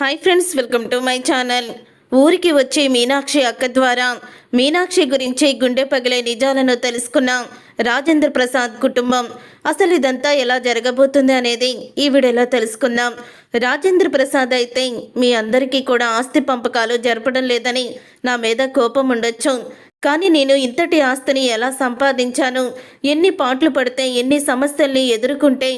Hi friends welcome to my channel ఊరికి వచ్చే మీనాక్షి అక్క ద్వారా మీనాక్షి గురించి గుండె పగిలే నిజాలను తెలుసుకున్న రాజేంద్ర ప్రసాద్ కుటుంబం. అసలు ఇదంతా ఎలా జరగబోతుంది అనేది ఈ వీడియోలో తెలుసుకుందాం. రాజేంద్ర ప్రసాద్ అయితే మీ అందరికీ కూడా ఆస్తి పంపకాలు జరపడం లేదని నా మీద కోపం ఉండొచ్చు. కానీ నేను ఇంతటి ఆస్తిని ఎలా సంపాదించాను? ఎన్ని పాటలు పడితే ఎన్ని సమస్యల్ని ఎదుర్కొంటే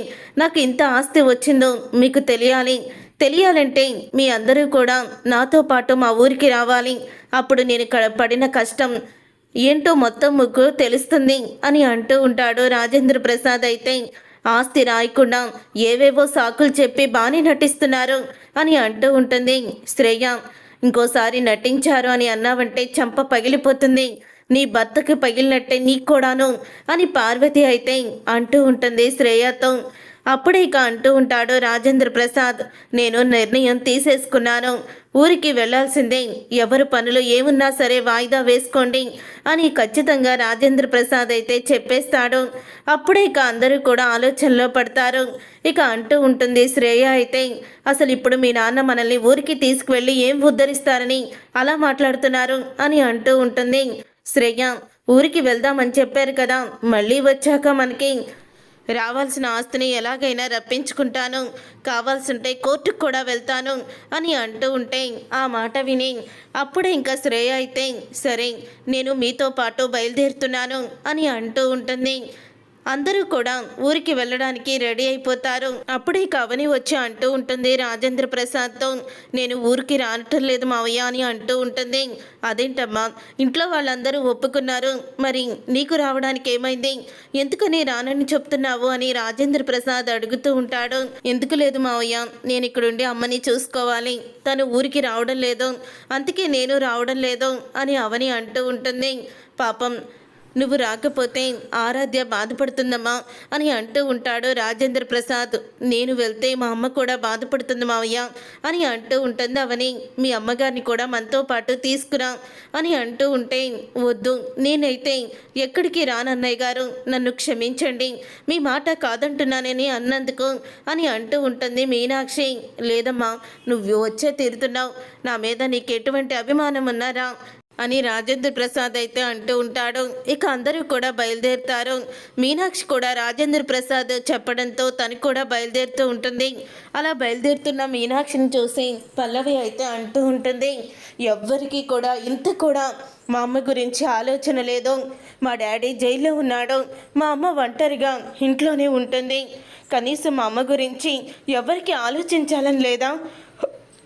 నాకు ఇంత ఆస్తి వచ్చిందో మీకు తెలియాలి. తెలియాలంటే మీ అందరూ కూడా నాతో పాటు మా ఊరికి రావాలి. అప్పుడు నేను ఇక్కడ పడిన కష్టం ఏంటో మొత్తం ముగ్గు తెలుస్తుంది అని అంటూ ఉంటాడు రాజేంద్ర ప్రసాద్ అయితే. ఆస్తి రాయకుండా ఏవేవో సాకులు చెప్పి బాగానే నటిస్తున్నారు అని అంటూ ఉంటుంది శ్రేయ. ఇంకోసారి నటించారు అని అన్నావంటే చంప పగిలిపోతుంది. నీ భర్తకి పగిలినట్టే నీకు కూడాను అని పార్వతి అయితే అంటూ ఉంటుంది శ్రేయతో. అప్పుడే ఇక అంటూ ఉంటాడు రాజేంద్ర ప్రసాద్ నేను నిర్ణయం తీసేసుకున్నాను. ఊరికి వెళ్ళాల్సిందే ఎవరు పనులు ఏమున్నా సరే వాయిదా వేసుకోండి అని ఖచ్చితంగా రాజేంద్ర ప్రసాద్ అయితే చెప్పేస్తాడు. అప్పుడే ఇక అందరూ కూడా ఆలోచనలో పడతారు. ఇక అంటూ ఉంటుంది శ్రేయ అయితే అసలు ఇప్పుడు మీ నాన్న మనల్ని ఊరికి తీసుకువెళ్ళి ఏం ఉద్ధరిస్తారని అలా మాట్లాడుతున్నారు అని అంటూ ఉంటుంది. శ్రేయ ఊరికి వెళ్దామని చెప్పారు కదా మళ్ళీ వచ్చాక మనకి రావాల్సిన ఆస్తిని ఎలాగైనా రప్పించుకుంటాను. కావాల్సింటే కోర్టుకు కూడా వెళ్తాను అని అంటూ ఉంటే ఆ మాట విని అప్పుడే ఇంకా శ్రేయ అయితే సరే నేను మీతో పాటు బయలుదేరుతున్నాను అని అంటూ ఉంటుంది. అందరూ కూడా ఊరికి వెళ్ళడానికి రెడీ అయిపోతారు. అప్పుడే కవని వచ్చి అంటూ ఉంటుంది రాజేంద్ర ప్రసాద్తో నేను ఊరికి రానటం లేదు మావయ్య అని అంటూ ఉంటుంది. అదేంటమ్మా ఇంట్లో వాళ్ళందరూ ఒప్పుకున్నారు. మరి నీకు రావడానికి ఏమైంది? ఎందుకని రానని చెప్తున్నావు? అని రాజేంద్ర ప్రసాద్ అడుగుతూ ఉంటాడు. ఎందుకు లేదు మావయ్య నేను ఇక్కడుండి అమ్మని చూసుకోవాలి. తను ఊరికి రావడం లేదు. అందుకే నేను రావడం లేదు అని అవని అంటూ ఉంటుంది. పాపం నువ్వు రాకపోతే ఆరాధ్య బాధపడుతుందమ్మా అని అంటూ ఉంటాడు రాజేంద్ర ప్రసాద్. నేను వెళ్తే మా అమ్మ కూడా బాధపడుతుంది మావయ్య అని అంటూ ఉంటుంది అవని. మీ అమ్మగారిని కూడా మనతో పాటు తీసుకురా అని అంటూ ఉంటే వద్దు నేనైతే ఎక్కడికి రానన్నయ్య గారు నన్ను క్షమించండి మీ మాట కాదంటున్నానని అన్నందుకు అని అంటూ ఉంటుంది మీనాక్షి. లేదమ్మా నువ్వు వచ్చే తీరుతున్నావు. నా మీద నీకు ఎటువంటి అభిమానం ఉన్నారా? అని రాజేంద్ర ప్రసాద్ అయితే అంటూ ఉంటాడు. ఇక అందరూ కూడా బయలుదేరుతారు. మీనాక్షి కూడా రాజేంద్ర ప్రసాద్ చెప్పడంతో తను కూడా బయలుదేరుతూ ఉంటుంది. అలా బయలుదేరుతున్న మీనాక్షిని చూసి పల్లవి అయితే అంటూ ఉంటుంది. ఎవ్వరికీ కూడా ఇంత కూడా మా అమ్మ గురించి ఆలోచన లేదు. మా డాడీ జైల్లో ఉన్నాడు. మా అమ్మ ఒంటరిగా ఇంట్లోనే ఉంటుంది. కనీసం మా అమ్మ గురించి ఎవరికి ఆలోచించాలని లేదా?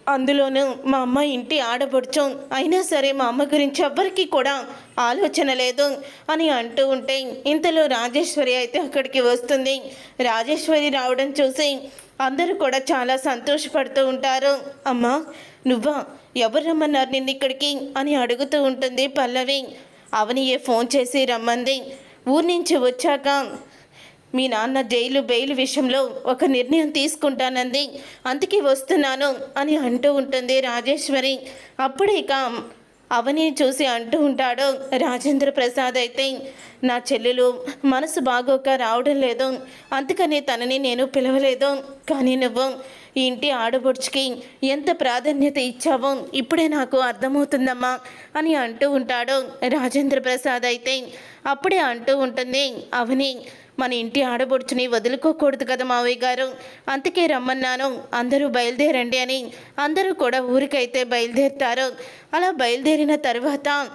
అందులోనూ మా అమ్మ ఇంటి ఆడపడుచు. అయినా సరే మా అమ్మ గురించి ఎవ్వరికీ కూడా ఆలోచన లేదు అని అంటూ ఉంటే ఇంతలో రాజేశ్వరి అయితే అక్కడికి వస్తుంది. రాజేశ్వరి రావడం చూసి అందరూ కూడా చాలా సంతోషపడుతూ ఉంటారు. అమ్మా నువ్వా? ఎవరు రమ్మన్నారు నిన్ను ఇక్కడికి? అని అడుగుతూ ఉంటుంది పల్లవి. అవనియే ఫోన్ చేసి రమ్మంది. ఊరి నుంచి వచ్చాక మీ నాన్న జైలు బెయిల్ విషయంలో ఒక నిర్ణయం తీసుకుంటానంది. అందుకే వస్తున్నాను అని అంటూ ఉంటుంది రాజేశ్వరి. అప్పుడే ఇక అవని చూసి అంటూ ఉంటాడు రాజేంద్ర ప్రసాద్ అయితే నా చెల్లెలు మనసు బాగోక రావడం లేదు. అందుకని తనని నేను పిలవలేదు. కానీ నువ్వు ఈ ఇంటి ఆడబొడుచుకి ఎంత ప్రాధాన్యత ఇచ్చావో ఇప్పుడే నాకు అర్థమవుతుందమ్మా అని అంటూ ఉంటాడు రాజేంద్ర ప్రసాద్ అయితే. అప్పుడే అంటూ ఉంటుంది అవని మన ఇంటి ఆడబొడుచుని వదులుకోకూడదు కదా మావయ్య గారు. అందుకే రమ్మన్నాను. అందరూ బయలుదేరండి అని. అందరూ కూడా ఊరికైతే బయలుదేరుతారు. అలా బయలుదేరిన తర్వాత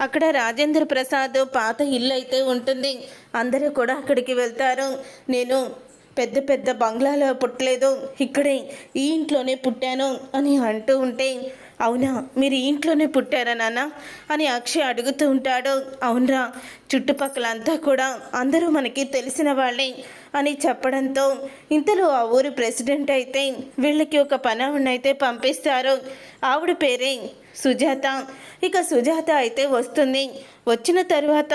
అక్కడ రాజేంద్ర ప్రసాద్ పాత ఇల్లు అయితే ఉంటుంది. అందరూ కూడా అక్కడికి వెళ్తారు. నేను పెద్ద పెద్ద బంగ్లాలో పుట్టలేదు. ఇక్కడే ఈ ఇంట్లోనే పుట్టాను అని అంటూ ఉంటే అవునా? మీరు ఇంట్లోనే పుట్టారా నాన్న? అని అక్షయ్ అడుగుతూ ఉంటాడు. అవునరా చుట్టుపక్కలంతా కూడా అందరూ మనకి తెలిసిన వాళ్ళే అని చెప్పడంతో ఇంతలో ఆ ఊరి ప్రెసిడెంట్ అయితే వీళ్ళకి ఒక పని అయితే పంపిస్తారు. ఆవిడ పేరే సుజాత. ఇక సుజాత అయితే వస్తుంది. వచ్చిన తర్వాత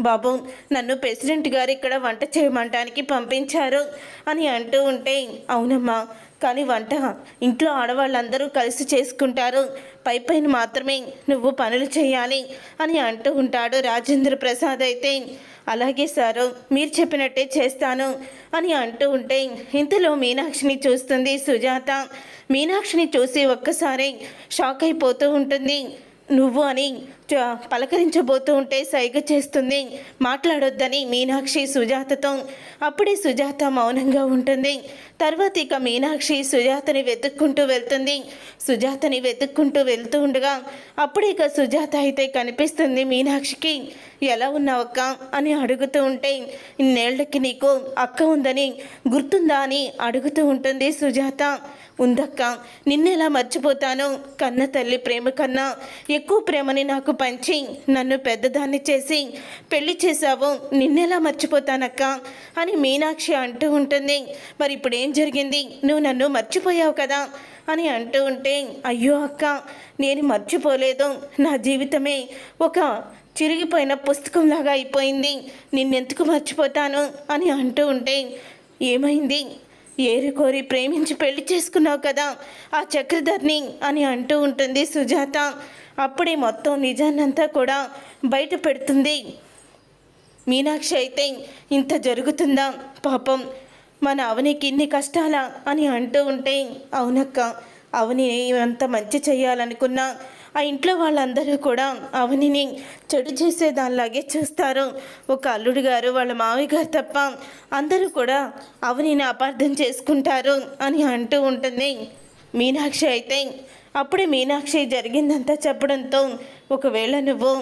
బాబు నన్ను ప్రెసిడెంట్ గారు ఇక్కడ వంట చేయమంటానికి పంపించారు అని అంటూ ఉంటే అవునమ్మా కానీ వంట ఇంట్లో ఆడవాళ్ళందరూ కలిసి చేసుకుంటారు. పై పైన మాత్రమే నువ్వు పనులు చేయాలి అని అంటూ ఉంటాడు రాజేంద్ర ప్రసాద్ అయితే. అలాగే సారు మీరు చెప్పినట్టే చేస్తాను అని అంటూ ఉంటే ఇంతలో మీనాక్షిని చూస్తుంది సుజాత. మీనాక్షిని చూసి ఒక్కసారి షాక్ అయిపోతూ ఉంటుంది. నువ్వు అని చ- పలకరించబోతూ ఉంటే సైగ చేస్తుంది. మాట్లాడొద్దని మీనాక్షి సుజాతతో. అప్పుడే సుజాత మౌనంగా ఉంటుంది. తర్వాత ఇక మీనాక్షి సుజాతని వెతుక్కుంటూ వెళ్తుంది. సుజాతని వెతుక్కుంటూ వెళ్తూ ఉండగా అప్పుడే ఇక సుజాత అయితే కనిపిస్తుంది మీనాక్షికి. ఎలా ఉన్నావక్క అని అడుగుతూ ఉంటే ఇన్నేళ్ళకి నీకు అక్క ఉందని గుర్తుందా? అని అడుగుతూ ఉంటుంది సుజాత. ఉందక్క నిన్నెలా మర్చిపోతాను? కన్న తల్లి ప్రేమ కన్నా ఎక్కువ ప్రేమని నాకు పంచి నన్ను పెద్దదాన్ని చేసి పెళ్ళి చేశావు నిన్నెలా మర్చిపోతానక్క? అని మీనాక్షి అంటూ ఉంటుంది. మరి ఇప్పుడు ఏం జరిగింది? నువ్వు నన్ను మర్చిపోయావు కదా? అని అంటూ ఉంటే అయ్యో అక్క నేను మర్చిపోలేదు. నా జీవితమే ఒక చిరిగిపోయిన పుస్తకంలాగా అయిపోయింది. నిన్నెందుకు మర్చిపోతాను? అని అంటూ ఉంటే ఏమైంది? ఏరుకోరి ప్రేమించి పెళ్ళి చేసుకున్నావు కదా ఆ చక్రధర్ని అని అంటూ ఉంటుంది సుజాత. అప్పుడే మొత్తం నిజాన్నంతా కూడా బయట పెడుతుంది. మీనాక్షి అయితే ఇంత జరుగుతుందా? పాపం మన అవనికి ఇన్ని కష్టాలా? అని అంటూ ఉంటే అవునక్క అవని అంత మంచి చేయాలనుకున్నా ఆ ఇంట్లో వాళ్ళందరూ కూడా అవనిని చెడు చేసేదానిలాగే చూస్తారు. ఒక అల్లుడు గారు వాళ్ళ మావి గారు తప్ప అందరూ కూడా అవనిని అపార్థం చేసుకుంటారు అని అంటూ ఉంటుంది. మీనాక్షి అయితే అప్పుడే మీనాక్షి జరిగిందంతా చెప్పడంతో ఒకవేళ నువ్వు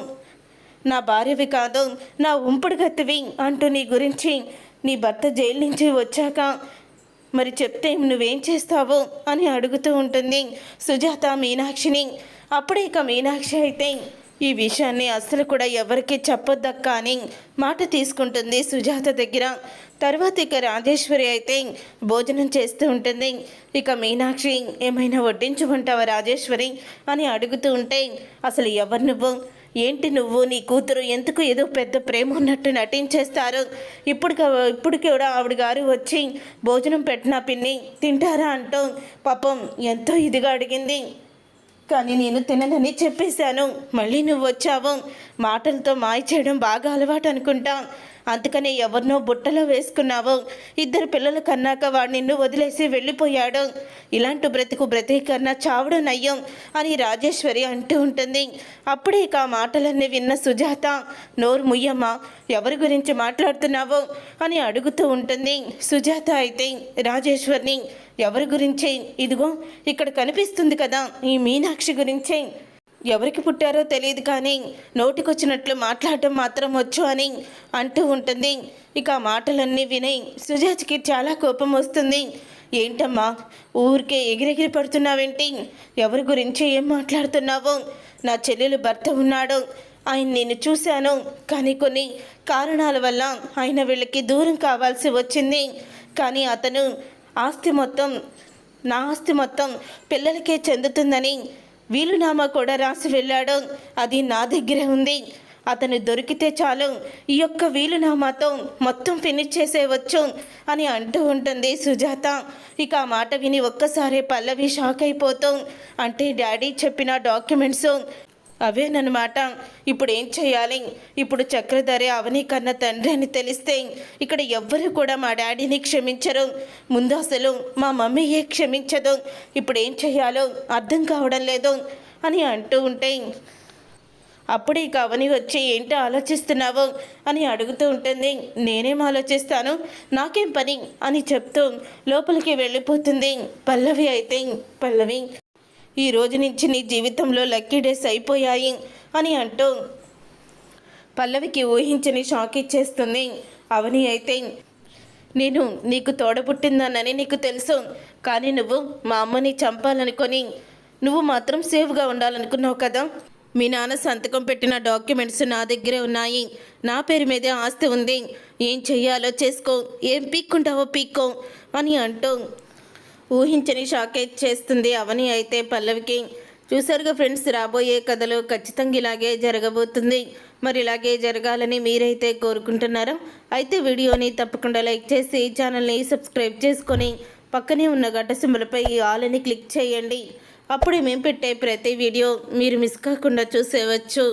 నా భార్యవి కాదు నా ఉంపుడు గతివి అంటూ నీ గురించి నీ భర్త జైలు నుంచి వచ్చాక మరి చెప్తే నువ్వేం చేస్తావు అని అడుగుతూ ఉంటుంది సుజాత మీనాక్షిని. అప్పుడే ఇక మీనాక్షి అయితే ఈ విషయాన్ని అస్సలు కూడా ఎవరికి చెప్పొద్దక్క అని మాట తీసుకుంటుంది సుజాత దగ్గర. తర్వాత ఇక రాజేశ్వరి అయితే భోజనం చేస్తూ ఉంటుంది. ఇక మీనాక్షి ఏమైనా వడ్డించుకుంటావా రాజేశ్వరి? అని అడుగుతూ ఉంటే అసలు ఎవరు నువ్వు? ఏంటి నువ్వు? నీ కూతురు ఎందుకు ఏదో పెద్ద ప్రేమ ఉన్నట్టు నటించేస్తారు? ఇప్పుడు ఇప్పుడు కూడా ఆవిడ గారు వచ్చి భోజనం పెట్టిన పిన్ని తింటారా అంటూ పాపం ఎంతో ఇదిగా అడిగింది. కానీ నేను తిననని చెప్పేశాను. మళ్ళీ నువ్వు వచ్చావు మాటలతో మాయ చేయడం బాగా అలవాటు అనుకుంటా. అందుకనే ఎవరినో బుట్టలో వేసుకున్నావు ఇద్దరు పిల్లలు కన్నాక వాడు నిన్ను వదిలేసి వెళ్ళిపోయాడు. ఇలాంటి బ్రతుకు బ్రతికన్నా చావడు నయ్యం అని రాజేశ్వరి అంటూ ఉంటుంది. అప్పుడే ఇక ఆ మాటలన్నీ విన్న సుజాత నోరు ముయ్యమ్మ ఎవరి గురించి మాట్లాడుతున్నావో? అని అడుగుతూ ఉంటుంది. సుజాత అయితే రాజేశ్వరిని ఎవరి గురించి? ఇదిగో ఇక్కడ కనిపిస్తుంది కదా ఈ మీనాక్షి గురించే. ఎవరికి పుట్టారో తెలియదు కానీ నోటికొచ్చినట్లు మాట్లాడటం మాత్రం వచ్చు అని అంటూ ఉంటుంది. ఇక ఆ మాటలన్నీ విని సుజాతకి చాలా కోపం వస్తుంది. ఏంటమ్మా ఊరికే ఎగిరెగిరి పడుతున్నావేంటి? ఎవరి గురించి ఏం మాట్లాడుతున్నావు? నా చెల్లెలు భర్త ఉన్నాడు. ఆయన నేను చూశాను. కానీ కొన్ని కారణాల వల్ల ఆయన వీళ్ళకి దూరం కావాల్సి వచ్చింది. కానీ అతను ఆస్తి మొత్తం నా ఆస్తి మొత్తం పిల్లలకే చెందుతుందని వీలునామా కూడా రాసి వెళ్ళాడు. అది నా దగ్గరే ఉంది. అతను దొరికితే చాలు. ఈ యొక్క వీలునామాతో మొత్తం ఫినిష్ చేసేవచ్చు అని అంటూ ఉంటుంది సుజాత. ఇక ఆ మాట విని ఒక్కసారి పల్లవి షాక్ అయిపోతాం అంటే డాడీ చెప్పిన డాక్యుమెంట్స్ అవేనమాట ఇప్పుడు ఏం చేయాలి? ఇప్పుడు చక్రధరి అవని కన్న తండ్రి అని తెలిస్తే ఇక్కడ ఎవ్వరు కూడా మా డాడీని క్షమించరు. ముందు అసలు మా మమ్మీయే క్షమించదు. ఇప్పుడు ఏం చేయాలో అర్థం కావడం లేదు అని అంటూ ఉంటే అప్పుడు ఇక అవని వచ్చి ఏంటి ఆలోచిస్తున్నావు? అని అడుగుతూ ఉంటుంది. నేనేం ఆలోచిస్తాను? నాకేం పని? అని చెప్తూ లోపలికి వెళ్ళిపోతుంది పల్లవి అయితే. పల్లవి ఈ రోజు నుంచి నీ జీవితంలో లక్కీ డేస్ అయిపోయాయి అని అంటూ పల్లవికి ఊహించని షాక్ ఇచ్చేస్తుంది. అవని అయితే నేను నీకు తోడబుట్టిందానని నీకు తెలుసు. కానీ నువ్వు మా అమ్మని చంపాలనుకొని నువ్వు మాత్రం సేఫ్గా ఉండాలనుకున్నావు కదా. మీ నాన్న సంతకం పెట్టిన డాక్యుమెంట్స్ నా దగ్గరే ఉన్నాయి. నా పేరు మీదే ఆస్తి ఉంది. ఏం చెయ్యాలో చేసుకో. ఏం పీక్కుంటావో పీక్కో అని అంటూ ఊహించని షాక్ చేస్తుంది అవని అయితే పల్లవికి. చూసారుగా ఫ్రెండ్స్ రాబోయే కథలు ఖచ్చితంగా ఇలాగే జరగబోతుంది. మరి ఇలాగే జరగాలని మీరైతే కోరుకుంటున్నారో? అయితే వీడియోని తప్పకుండా లైక్ చేసి ఛానల్ని సబ్స్క్రైబ్ చేసుకొని పక్కనే ఉన్న గడ్డ సింబలపై ఆలని క్లిక్ చేయండి. అప్పుడే మేము పెట్టే ప్రతి వీడియో మీరు మిస్ కాకుండా చూసేవచ్చు.